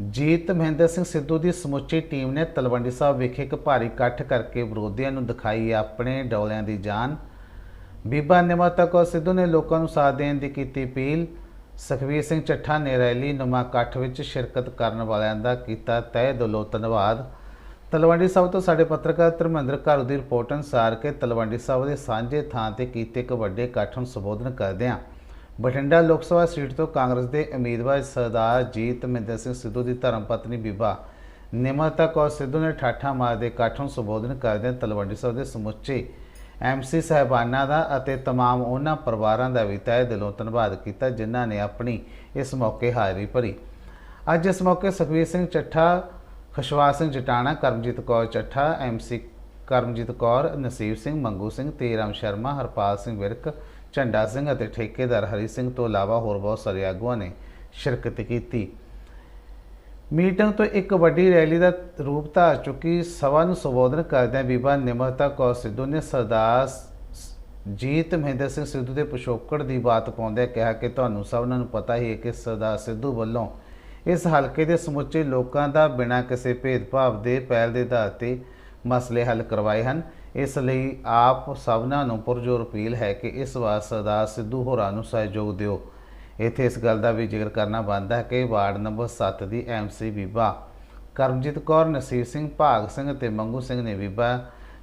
ਜੀਤ ਮਹਿੰਦਰ ਸਿੰਘ ਸਿੱਧੂ ਦੀ ਸਮੁੱਚੀ ਟੀਮ ਨੇ ਤਲਵੰਡੀ ਸਾਹਿਬ ਵਿਖੇ ਇੱਕ ਭਾਰੀ ਇਕੱਠ ਕਰਕੇ ਵਿਰੋਧੀਆਂ ਨੂੰ ਦਿਖਾਈ ਆਪਣੇ ਡੌਲਿਆਂ ਦੀ ਜਾਨ। ਬੀਬਾ ਨਿਮਰਤਾ ਕੌਰ ਸਿੱਧੂ ਨੇ ਲੋਕਾਂ ਨੂੰ ਸਾਥ ਦੇਣ ਦੀ ਕੀਤੀ ਅਪੀਲ। ਸੁਖਵੀਰ ਸਿੰਘ ਚੱਠਾ ਨੇ ਰੈਲੀ ਨੁਮਾ ਇਕੱਠ ਵਿੱਚ ਸ਼ਿਰਕਤ ਕਰਨ ਵਾਲਿਆਂ ਦਾ ਕੀਤਾ ਤਹਿ ਦਿਲੋਂ ਧੰਨਵਾਦ। ਤਲਵੰਡੀ ਸਾਹਿਬ ਤੋਂ ਸਾਡੇ ਪੱਤਰਕਾਰ ਧਰਮਿੰਦਰ ਘਰ ਦੀ ਰਿਪੋਰਟ ਅਨੁਸਾਰ ਕਿ ਤਲਵੰਡੀ ਸਾਹਿਬ ਦੇ ਸਾਂਝੇ ਥਾਂ ਤੇ ਕੀਤੇ ਇੱਕ ਵੱਡੇ ਇਕੱਠ ਨੂੰ ਸੰਬੋਧਨ ਕਰਦਿਆਂ ਬਠਿੰਡਾ ਲੋਕ ਸਭਾ ਸੀਟ ਤੋਂ ਕਾਂਗਰਸ ਦੇ ਉਮੀਦਵਾਰ ਸਰਦਾਰ ਜੀਤ ਮਹਿੰਦਰ ਸਿੰਘ ਸਿੱਧੂ ਦੀ ਧਰਮ ਪਤਨੀ ਬੀਬਾ ਨਿਮਰਤਾ ਕੌਰ ਸਿੱਧੂ ਨੇ ਠਾਠਾ ਮਾਰਦੇ ਇਕੱਠ ਨੂੰ ਸੰਬੋਧਨ ਕਰਦਿਆਂ ਤਲਵੰਡੀ ਸਾਹਿਬ ਦੇ ਸਮੁੱਚੇ ਐਮਸੀ ਸਹਿਬਾਨਾਂ ਦਾ ਅਤੇ तमाम ਉਹਨਾਂ ਪਰਿਵਾਰਾਂ ਦਾ ਵੀ ਤਹਿ ਦਿਲੋਂ ਧੰਨਵਾਦ ਕੀਤਾ ਜਿਨ੍ਹਾਂ ਨੇ ਆਪਣੀ ਇਸ ਮੌਕੇ ਹਾਜ਼ਰੀ ਭਰੀ ਅੱਜ ਇਸ ਮੌਕੇ ਸੁਖਵੀਰ ਸਿੰਘ ਚੱਠਾ ਖੁਸ਼ਵਾਸ ਸਿੰਘ ਜਟਾਣਾ ਕਰਮਜੀਤ ਕੌਰ ਚੱਠਾ ਐਮਸੀ ਕਰਮਜੀਤ ਕੌਰ ਨਸੀਬ ਸਿੰਘ ਮੰਗੂ ਸਿੰਘ ਤੇਰਾਮ ਸ਼ਰਮਾ ਹਰਪਾਲ ਸਿੰਘ ਵਿਰਕ ਝੰਡਾ ਸਿੰਘ ਅਤੇ ਠੇਕੇਦਾਰ ਹਰੀ ਸਿੰਘ ਤੋਂ ਇਲਾਵਾ ਹੋਰ ਬਹੁਤ ਸਾਰੇ ਆਗੂਆਂ ਨੇ ਸ਼ਿਰਕਤ ਕੀਤੀ। ਮੀਟਿੰਗ ਤੋਂ ਇੱਕ ਵੱਡੀ ਰੈਲੀ ਦਾ ਰੂਪ ਧਾਰ ਚੁੱਕੀ ਸਭਾ ਨੂੰ ਸੰਬੋਧਨ ਕਰਦਿਆਂ ਬੀਬਾ ਨਿਮਰਤਾ ਕੌਰ ਸਿੱਧੂ ਨੇ ਸਰਦਾਰ ਜੀਤ ਮਹਿੰਦਰ ਸਿੰਘ ਸਿੱਧੂ ਦੇ ਪਿਛੋਕੜ ਦੀ ਬਾਤ ਪਾਉਂਦਿਆਂ ਕਿਹਾ ਕਿ ਤੁਹਾਨੂੰ ਸਭਨਾਂ ਨੂੰ ਪਤਾ ਹੀ ਹੈ ਕਿ ਸਰਦਾਰ ਸਿੱਧੂ ਵੱਲੋਂ ਇਸ ਹਲਕੇ ਦੇ ਸਮੁੱਚੇ ਲੋਕਾਂ ਦਾ ਬਿਨਾਂ ਕਿਸੇ ਭੇਦਭਾਵ ਦੇ ਪਹਿਲ ਦੇ ਆਧਾਰ ਤੇ ਮਸਲੇ ਹੱਲ ਕਰਵਾਏ ਹਨ। ਇਸ ਲਈ ਆਪ ਸਭਨਾਂ ਨੂੰ ਪੁਰਜੋਰ ਅਪੀਲ ਹੈ ਕਿ ਇਸ ਵਾਰ ਸਰਦਾਰ ਸਿੱਧੂ ਹੋਰਾਂ ਨੂੰ ਸਹਿਯੋਗ ਦਿਓ। ਇੱਥੇ ਇਸ ਗੱਲ ਦਾ ਵੀ ਜ਼ਿਕਰ ਕਰਨਾ ਬਣਦਾ ਹੈ ਕਿ ਵਾਰਡ ਨੰਬਰ 7 ਦੀ ਐਮਸੀ ਬੀਬਾ ਕਰਮਜੀਤ ਕੌਰ ਨਸੀਬ ਸਿੰਘ, ਭਾਗ ਸਿੰਘ ਅਤੇ ਮੰਗੂ ਸਿੰਘ ਨੇ ਬੀਬਾ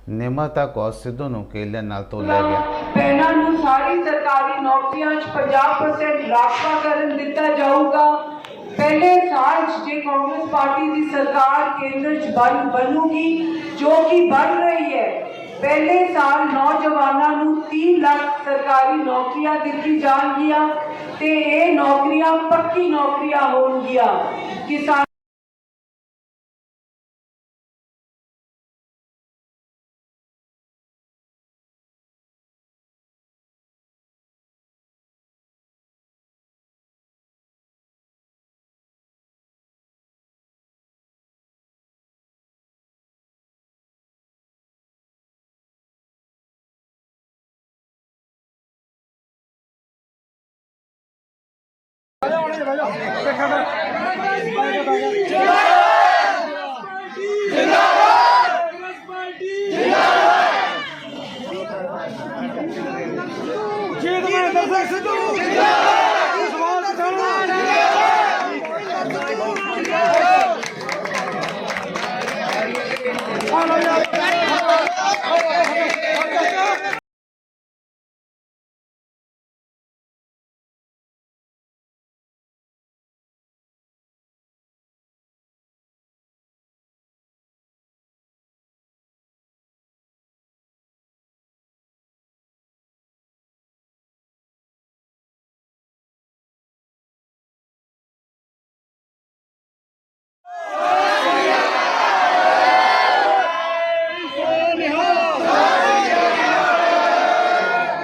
ਨਿਮਰਤਾ ਕੌਰ ਸਿੱਧੂ ਨੂੰ ਕੇਲਿਆਂ ਨਾਲ ਤੋਲਿਆ ਗਿਆ। ਭੈਣਾਂ ਨੂੰ ਸਾਰੀ ਸਰਕਾਰੀ ਨੌਕਰੀਆਂ 'ਚ 50% ਰਾਖਵਾਂਕਰਨ ਦਿੱਤਾ ਜਾਊਗਾ। ਪਹਿਲੇ ਸਾਲ ਜੇ ਕਾਂਗਰਸ ਪਾਰਟੀ ਦੀ ਸਰਕਾਰ ਕੇਂਦਰ 'ਚ ਬਣ ਬਣੂਗੀ, ਜੋ ਕਿ ਬਣ ਰਹੀ ਹੈ ਪਹਿਲੇ ਸਾਲ ਨੌਜਵਾਨਾਂ ਨੂੰ 3 ਲੱਖ ਸਰਕਾਰੀ ਨੌਕਰੀਆਂ ਦਿੱਤੀ ਜਾਣਗੀਆਂ ਤੇ ਇਹ ਨੌਕਰੀਆਂ ਪੱਕੀ ਨੌਕਰੀਆਂ ਹੋਣਗੀਆਂ। ਕਿਸਾਨ ਜੀਤ ਮਹਿੰਦਰ ਸਿੰਘ ਸਿੱਧੂ ਜਿੰਦਾਬਾਦ। ਸਵਾਲ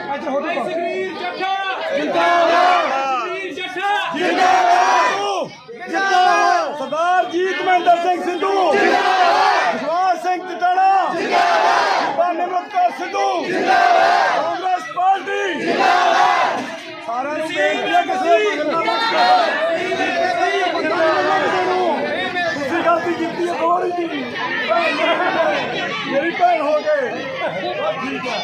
ਇੱਧਰ ਹੋ ਜਾਓ ਸੁਖਬੀਰ ਜੱਟਾ ਜਿੰਦਾਬਾਦ ਸੁਖਬੀਰ ਜੱਟਾ ਜਿੰਦਾਬਾਦ ਜਿੰਦਾਬਾਦ ਸਰਦਾਰ ਜੀਤ ਮਹਿੰਦਰ ਸਿੰਘ ਸਿੱਧੂ ਜਿੰਦਾਬਾਦ ਵਿਸ਼ਵਾਸ ਸਿੰਘ ਜਟਾਣਾ ਜਿੰਦਾਬਾਦ ਨਿਮਰਤ ਕੌਰ ਸਿੱਧੂ ਜਿੰਦਾਬਾਦ ਕਾਂਗਰਸ ਪਾਰਟੀ ਜਿੰਦਾਬਾਦ ਸਾਰਿਆਂ ਨੂੰ ਬੇਨਤੀ ਹੈ ਕਿਸੇ ਮਗਰ ਨਾ ਤੁਸੀਂ ਗਲਤੀ ਕੀਤੀ ਹੈ ਥੋੜੀ ਜੀ ਮੇਰੀ ਭੈਣ ਹੋ ਗਏ ਠੀਕ ਹੈ